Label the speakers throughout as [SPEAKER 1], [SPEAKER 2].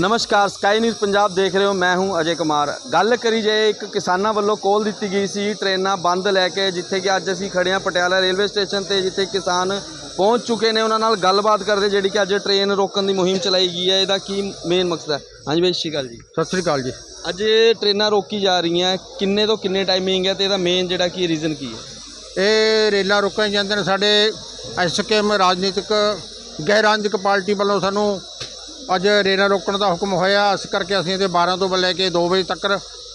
[SPEAKER 1] ਨਮਸਕਾਰ sky news Punjab ਦੇਖ ਰਹੇ ਹੋ ਮੈਂ ਹੂੰ ਅਜੇ ਕੁਮਾਰ। ਗੱਲ ਕਰੀ ਜਾਏ ਇੱਕ ਕਿਸਾਨਾਂ ਵੱਲੋਂ ਕੋਲ ਦਿੱਤੀ ਗਈ ਸੀ ਟ੍ਰੇਨਾਂ ਬੰਦ ਲੈ ਕੇ ਜਿੱਥੇ ਕਿ ਅੱਜ ਅਸੀਂ ਖੜੇ ਹਾਂ ਪਟਿਆਲਾ ਰੇਲਵੇ ਸਟੇਸ਼ਨ ਤੇ ਜਿੱਥੇ ਕਿਸਾਨ ਪਹੁੰਚ ਚੁੱਕੇ ਨੇ ਉਹਨਾਂ ਨਾਲ ਗੱਲਬਾਤ ਕਰਦੇ ਜਿਹੜੀ ਕਿ ਅੱਜ ਟ੍ਰੇਨ ਰੋਕਣ ਦੀ ਮੁਹਿੰਮ ਚਲਾਈ ਗਈ ਹੈ। ਇਹਦਾ ਕੀ ਮੇਨ ਮਕਸਦ ਹੈ? ਹਾਂਜੀ ਬਾਈ ਸਤਿ ਸ਼੍ਰੀ ਅਕਾਲ ਜੀ।
[SPEAKER 2] ਸਤਿ ਸ੍ਰੀ ਅਕਾਲ ਜੀ।
[SPEAKER 1] ਅੱਜ ਇਹ ਟ੍ਰੇਨਾਂ ਰੋਕੀ ਜਾ ਰਹੀਆਂ ਕਿੰਨੇ ਤੋਂ ਕਿੰਨੇ ਟਾਈਮਿੰਗ ਹੈ ਤੇ ਇਹਦਾ ਮੇਨ ਜਿਹੜਾ ਕੀ ਰੀਜ਼ਨ ਕੀ ਹੈ?
[SPEAKER 2] ਇਹ ਰੇਲਾਂ ਰੋਕਣ ਜਾਂਦੇ ਨੇ। ਸਾਡੇ ਐਸਕੇਐਮ ਰਾਜਨੀਤਿਕ ਗੈਰ ਰਾਜਨੀਤਿਕ ਪਾਰਟੀ ਵੱਲੋਂ ਸਾਨੂੰ ਅੱਜ ਰੇਲਾਂ ਰੋਕਣ ਦਾ ਹੁਕਮ ਹੋਇਆ ਇਸ ਕਰਕੇ ਅਸੀਂ ਤੇ 12 ਤੋਂ ਲੈ ਕੇ 2 ਵਜੇ ਤੱਕ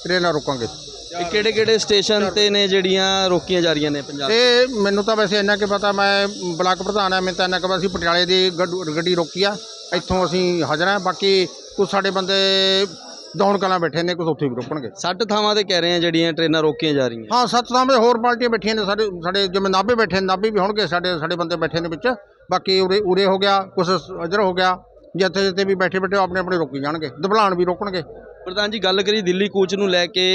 [SPEAKER 2] ਰੇਲਾਂ ਰੋਕਾਂਗੇ
[SPEAKER 1] ਇਹ ਕਿਹੜੇ ਕਿਹੜੇ ਸਟੇਸ਼ਨ ਤੇ ਨੇ ਜਿਹੜੀਆਂ ਰੋਕੀਆਂ ਜਾ ਰਹੀਆਂ ਨੇ ਪੰਜਾਬ?
[SPEAKER 2] ਇਹ ਮੈਨੂੰ ਤਾਂ ਵੈਸੇ ਇੰਨਾ ਕਿ ਪਤਾ ਮੈਂ ਬਲਾਕ ਪ੍ਰਧਾਨ ਆ ਮੈਨੂੰ ਤਾਂ ਇੰਨਾ ਕਿ ਅਸੀਂ ਪਟਿਆਲੇ ਦੀ ਗੱਡ- ਗੱਡੀ ਰੋਕੀ ਆ ਇੱਥੋਂ ਅਸੀਂ ਹਾਜ਼ਰ ਹਾਂ ਬਾਕੀ ਕੁਝ ਸਾਡੇ ਬੰਦੇ ਦੌਣ ਕਲਾਂ ਬੈਠੇ ਨੇ ਕੁਝ ਉੱਥੇ ਵੀ ਰੋਕਣਗੇ
[SPEAKER 1] 60 ਥਾਵਾਂ ਤੇ ਕਹਿ ਰਹੇ ਆ ਜਿਹੜੀਆਂ ਟ੍ਰੇਨਾਂ ਰੋਕੀਆਂ ਜਾ ਰਹੀਆਂ
[SPEAKER 2] ਹਾਂ ਸੱਤ ਥਾਂ 'ਤੇ ਹੋਰ ਪਾਰਟੀਆਂ ਬੈਠੀਆਂ ਨੇ ਸਾਡੇ ਸਾਡੇ ਜਿਵੇਂ ਨਾਭੇ ਬੈਠੇ ਨੇ ਨਾਭੇ ਵੀ ਹੋਣਗੇ ਸਾਡੇ ਸਾਡੇ ਬੰਦੇ ਬੈਠੇ ਨੇ ਵਿੱਚ ਬਾਕੀ ਉਰੇ ਉਰੇ ਹੋ ਗਿਆ ਕੁਛ ਅਜਰ ਹੋ ਗਿਆ ਜਿੱਥੇ ਜਿੱਥੇ ਵੀ ਬੈਠੇ ਬੈਠੇ ਆਪਣੇ ਆਪਣੇ ਰੋਕੀ ਜਾਣਗੇ ਦਬਲਾਣ ਵੀ ਰੋਕਣਗੇ।
[SPEAKER 1] ਪ੍ਰਧਾਨ ਜੀ ਗੱਲ ਕਰੀ ਦਿੱਲੀ ਕੂਚ ਨੂੰ ਲੈ ਕੇ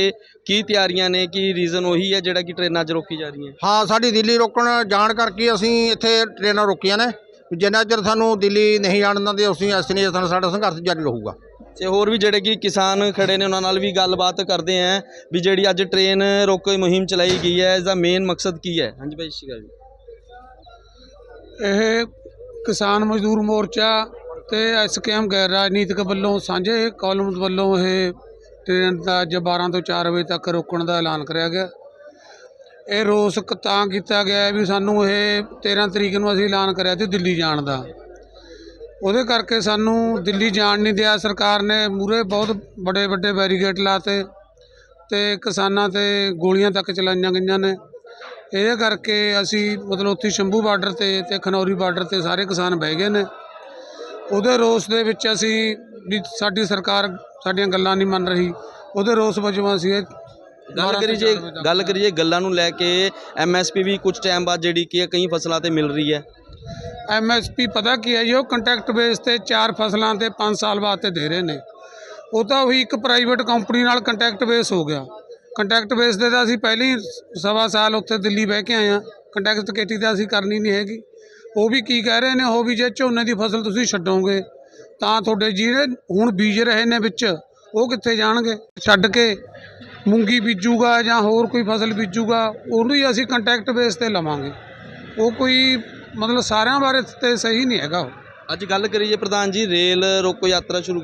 [SPEAKER 1] ਕੀ ਤਿਆਰੀਆਂ ਨੇ ਕੀ ਰੀਜ਼ਨ ਉਹੀ ਹੈ ਜਿਹੜਾ ਕਿ ਟ੍ਰੇਨਾਂ 'ਚ ਰੋਕੀ ਜਾ ਰਹੀਆਂ?
[SPEAKER 2] ਹਾਂ ਸਾਡੀ ਦਿੱਲੀ ਰੋਕਣ ਜਾਣ ਕਰਕੇ ਅਸੀਂ ਇੱਥੇ ਟ੍ਰੇਨਾਂ ਰੋਕੀਆਂ ਨੇ। ਜਿੰਨਾ ਚਿਰ ਸਾਨੂੰ ਦਿੱਲੀ ਨਹੀਂ ਜਾਣ ਦਿੰਦੇ ਅਸੀਂ ਇਸ ਨਹੀਂ ਸਾਨੂੰ ਸਾਡਾ ਸੰਘਰਸ਼ ਜਾਰੀ ਰਹੂਗਾ।
[SPEAKER 1] ਤੇ ਹੋਰ ਵੀ ਜਿਹੜੇ ਕਿ ਕਿਸਾਨ ਖੜੇ ਨੇ ਉਹਨਾਂ ਨਾਲ ਵੀ ਗੱਲਬਾਤ ਕਰਦੇ ਆਂ ਵੀ ਜਿਹੜੀ ਅੱਜ ਟ੍ਰੇਨ ਰੋਕੋ ਮੁਹਿੰਮ ਚਲਾਈ ਗਈ ਹੈ ਇਸ ਦਾ ਮੇਨ ਮਕਸਦ ਕੀ ਹੈ? ਹਾਂਜੀ ਭਾਈ ਸ਼ਿਕਾ ਜੀ।
[SPEAKER 3] ਇਹ ਕਿਸਾਨ ਮਜ਼ਦੂਰ ਮੋਰਚਾ ਤੇ ਐਸਕੇਐਮ ਗੈਰ ਰਾਜਨੀਤਿਕ ਵੱਲੋਂ ਸਾਂਝੇ ਕਾਲਮ ਵੱਲੋਂ ਇਹ ਟ੍ਰੇਨ ਦਾ ਅੱਜ 12 ਤੋਂ 4 ਵਜੇ ਤੱਕ ਰੋਕਣ ਦਾ ਐਲਾਨ ਕਰਿਆ ਗਿਆ। ਇਹ ਰੋਸ ਤਾਂ ਕੀਤਾ ਗਿਆ ਵੀ ਸਾਨੂੰ ਇਹ 13 ਤਰੀਕ ਨੂੰ ਅਸੀਂ ਐਲਾਨ ਕਰਿਆ ਸੀ ਦਿੱਲੀ ਜਾਣ ਦਾ। ਉਹਦੇ ਕਰਕੇ ਸਾਨੂੰ ਦਿੱਲੀ ਜਾਣ ਨਹੀਂ ਦਿਆ। ਸਰਕਾਰ ਨੇ ਮੂਰੇ ਬਹੁਤ ਵੱਡੇ ਵੱਡੇ ਬੈਰੀਗੇਟ ਲਾਤੇ ਤੇ ਕਿਸਾਨਾਂ ਤੇ ਗੋਲੀਆਂ ਤੱਕ ਚਲਾਈਆਂ ਗਈਆਂ ਨੇ। ਇਹਦੇ ਕਰਕੇ ਅਸੀਂ ਮਤਲਬ ਉੱਥੇ ਸ਼ੰਭੂ ਬਾਰਡਰ ਤੇ ਤੇ ਖਨੌਰੀ ਬਾਰਡਰ ਤੇ ਸਾਰੇ ਕਿਸਾਨ ਬਹਿ ਗਏ ਨੇ। ਉਹਦੇ ਰੋਸ ਦੇ ਵਿੱਚ ਅਸੀਂ ਵੀ ਸਾਡੀ ਸਰਕਾਰ ਸਾਡੀਆਂ ਗੱਲਾਂ ਨਹੀਂ ਮੰਨ ਰਹੀ। ਉਹਦੇ ਰੋਸ ਵਜੋਂ ਅਸੀਂ ਇਹ
[SPEAKER 1] ਗੱਲ ਕਰੀ ਜੇ ਗੱਲ ਕਰੀਏ ਗੱਲਾਂ ਨੂੰ ਲੈ ਕੇ ਐਮਐਸਪੀ ਵੀ ਕੁਝ ਟਾਈਮ ਬਾਅਦ ਜਿਹੜੀ ਕੀ ਹੈ ਕਈ ਫਸਲਾਂ ਤੇ ਮਿਲ ਰਹੀ ਹੈ।
[SPEAKER 3] ਐਮਐਸਪੀ ਪਤਾ ਕੀ ਹੈ ਜੀ ਉਹ ਕੰਟੈਕਟ ਬੇਸ ਤੇ ਚਾਰ ਫਸਲਾਂ ਤੇ 5 ਸਾਲ ਬਾਅਦ ਤੇ ਦੇ ਰਹੇ ਨੇ। ਉਹ ਤਾਂ ਉਹੀ ਇੱਕ ਪ੍ਰਾਈਵੇਟ ਕੰਪਨੀ ਨਾਲ ਕੰਟੈਕਟ ਬੇਸ ਹੋ ਗਿਆ। ਕੰਟੈਕਟ ਬੇਸ ਦੇ ਤਾਂ ਅਸੀਂ ਪਹਿਲੇ ਹੀ ਸਵਾ ਸਾਲ ਉੱਥੇ ਦਿੱਲੀ ਬਹਿ ਕੇ ਆਏ ਆ ਕੰਟੈਕਟ ਕੇਟੀ ਤਾਂ ਅਸੀਂ ਕਰਨੀ ਨਹੀਂ ਹੈਗੀ। ਉਹ ਵੀ ਕੀ ਕਹਿ ਰਹੇ ਨੇ ਉਹ ਵੀ ਜੇ ਝੋਨੇ ਦੀ ਫਸਲ ਤੁਸੀਂ ਛੱਡੋਗੇ ਤਾਂ ਤੁਹਾਡੇ ਜਿਹੜੇ ਹੁਣ ਬੀਜ ਰਹੇ ਨੇ ਵਿੱਚ ਉਹ ਕਿੱਥੇ ਜਾਣਗੇ? ਛੱਡ ਕੇ ਮੂੰਗੀ ਬੀਜੂਗਾ ਜਾਂ ਹੋਰ ਕੋਈ ਫਸਲ ਬੀਜੂਗਾ ਉਹਨੂੰ ਹੀ ਅਸੀਂ ਕੰਟੈਕਟ ਬੇਸ ਤੇ ਲਵਾਂਗੇ। ਉਹ ਕੋਈ ਮਤਲਬ ਸਾਰਿਆਂ ਬਾਰੇ ਤੇ ਸਹੀ ਨਹੀਂ ਹੈਗਾ ਉਹ।
[SPEAKER 1] ਅੱਜ ਗੱਲ ਕਰੀਏ ਪ੍ਰਧਾਨ ਜੀ ਰੇਲ ਰੋਕੋ ਯਾਤਰਾ ਸ਼ੁਰੂ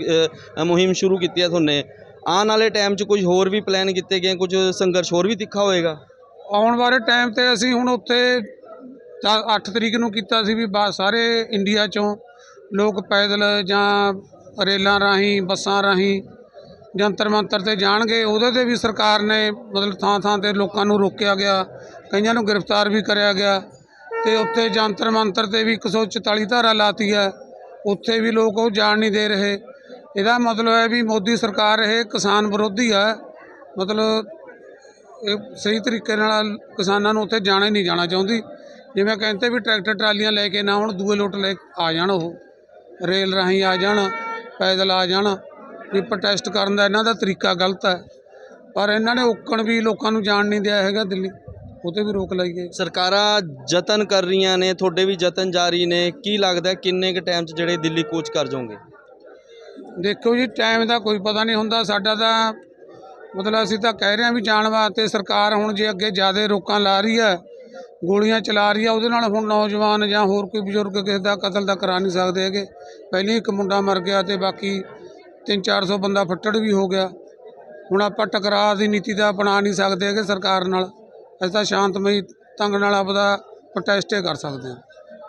[SPEAKER 1] ਮੁਹਿੰਮ ਸ਼ੁਰੂ ਕੀਤੀ ਹੈ ਤੁਹਾਨੇ। ਆਉਣ ਵਾਲੇ ਟਾਈਮ 'ਚ ਕੁਝ ਹੋਰ ਵੀ ਪਲਾਨ ਕੀਤੇ ਗਏ ਕੁਝ ਸੰਘਰਸ਼ ਹੋਰ ਵੀ ਤਿੱਖਾ ਹੋਏਗਾ?
[SPEAKER 3] ਆਉਣ ਵਾਲੇ ਟਾਈਮ ਤੇ ਅਸੀਂ ਹੁਣ ਉੱਥੇ ਤਾਂ 8 ਤਰੀਕ ਨੂੰ ਕੀਤਾ ਸੀ ਵੀ ਬਾ, ਸਾਰੇ ਇੰਡੀਆ ਚੋਂ ਲੋਕ ਪੈਦਲ ਜਾਂ ਰੇਲਾਂ ਰਾਹੀਂ, ਬੱਸਾਂ ਰਾਹੀਂ ਜੰਤਰ ਮੰਤਰ ਤੇ ਜਾਣਗੇ। ਉਹਦੇ ਤੇ ਵੀ ਸਰਕਾਰ ਨੇ ਮਤਲਬ ਥਾਂ ਥਾਂ ਤੇ ਲੋਕਾਂ ਨੂੰ ਰੋਕਿਆ ਗਿਆ, ਕਈਆਂ ਨੂੰ ਗ੍ਰਿਫਤਾਰ ਵੀ ਕਰਿਆ ਗਿਆ ਤੇ ਉੱਥੇ ਜੰਤਰ ਮੰਤਰ ਤੇ ਵੀ 144 ਧਾਰਾ ਲਾਤੀ ਹੈ। ਉੱਥੇ ਵੀ ਲੋਕ ਉਹ ਜਾਣ ਨਹੀਂ ਦੇ ਰਹੇ। ਇਹਦਾ ਮਤਲਬ ਹੈ ਵੀ ਮੋਦੀ ਸਰਕਾਰ ਇਹ ਕਿਸਾਨ ਵਿਰੋਧੀ ਹੈ। ਮਤਲਬ ਇਹ ਸਹੀ ਤਰੀਕੇ ਨਾਲ ਕਿਸਾਨਾਂ ਨੂੰ ਉੱਥੇ ਜਾਣਾ ਹੀ ਨਹੀਂ ਜਾਣਾ ਚਾਹੁੰਦੀ। ਜਿਵੇਂ ਕਹਿੰਦੇ ਵੀ ਟਰੈਕਟਰ ਟਰਾਲੀਆਂ ਲੈ ਕੇ ਨਾ ਹੁਣ ਦੂਏ ਲੋਟ ਲੈ ਆ ਜਾਣ ਉਹ। ਰੇਲ ਰਾਹੀਂ ਆ ਜਾਣ ਪੈਦਲ ਆ ਜਾਣ ਵੀ ਪ੍ਰੋਟੈਸਟ ਕਰਨ ਦਾ ਇਹਨਾਂ ਦਾ ਤਰੀਕਾ ਗਲਤ ਹੈ। ਪਰ ਇਹਨਾਂ ਨੇ ਓਕਣ ਵੀ ਲੋਕਾਂ ਨੂੰ ਜਾਣ ਨਹੀਂ ਦਿਆ ਹੈਗਾ ਦਿੱਲੀ। ਉਹ 'ਤੇ ਵੀ ਰੋਕ ਲਾਈ ਗਈ।
[SPEAKER 1] ਸਰਕਾਰਾਂ ਯਤਨ ਕਰ ਰਹੀਆਂ ਨੇ ਤੁਹਾਡੇ ਵੀ ਯਤਨ ਜਾਰੀ ਨੇ। ਕੀ ਲੱਗਦਾ ਕਿੰਨੇ ਕੁ ਟਾਈਮ 'ਚ ਜਿਹੜੇ ਦਿੱਲੀ ਕੂਚ ਕਰ ਜਾਓਗੇ
[SPEAKER 3] ਦੇਖੋ ਜੀ ਟਾਈਮ ਦਾ ਕੋਈ ਪਤਾ ਨਹੀਂ ਹੁੰਦਾ। ਸਾਡਾ ਤਾਂ ਮਤਲਬ ਅਸੀਂ ਤਾਂ ਕਹਿ ਰਹੇ ਹਾਂ ਵੀ ਜਾਣ ਵਾਸਤੇ ਸਰਕਾਰ ਹੁਣ ਜੇ ਅੱਗੇ ਜ਼ਿਆਦਾ ਰੋਕਾਂ ਲਾ ਰਹੀ ਹੈ ਗੋਲੀਆਂ ਚਲਾ ਰਹੀ ਹੈ ਉਹਦੇ ਨਾਲ ਹੁਣ ਨੌਜਵਾਨ ਜਾਂ ਹੋਰ ਕੋਈ ਬਜ਼ੁਰਗ ਕਿਸੇ ਦਾ ਕਤਲ ਦਾ ਕਰਾ ਨਹੀਂ ਸਕਦੇ ਹੈਗੇ। ਪਹਿਲੀ ਇੱਕ ਮੁੰਡਾ ਮਰ ਗਿਆ ਤੇ ਬਾਕੀ 3-400 ਬੰਦਾ ਫੱਟੜ ਵੀ ਹੋ ਗਿਆ। ਹੁਣ ਆਪਾਂ ਟਕਰਾਅ ਦੀ ਨੀਤੀ ਤਾਂ ਅਪਣਾ ਨਹੀਂ ਸਕਦੇ ਹੈਗੇ ਸਰਕਾਰ ਨਾਲ। ਅਸੀਂ ਤਾਂ ਸ਼ਾਂਤਮਈ ਢੰਗ ਨਾਲ ਆਪਦਾ ਪ੍ਰੋਟੈਸਟ ਹੀ ਕਰ ਸਕਦੇ ਹਾਂ।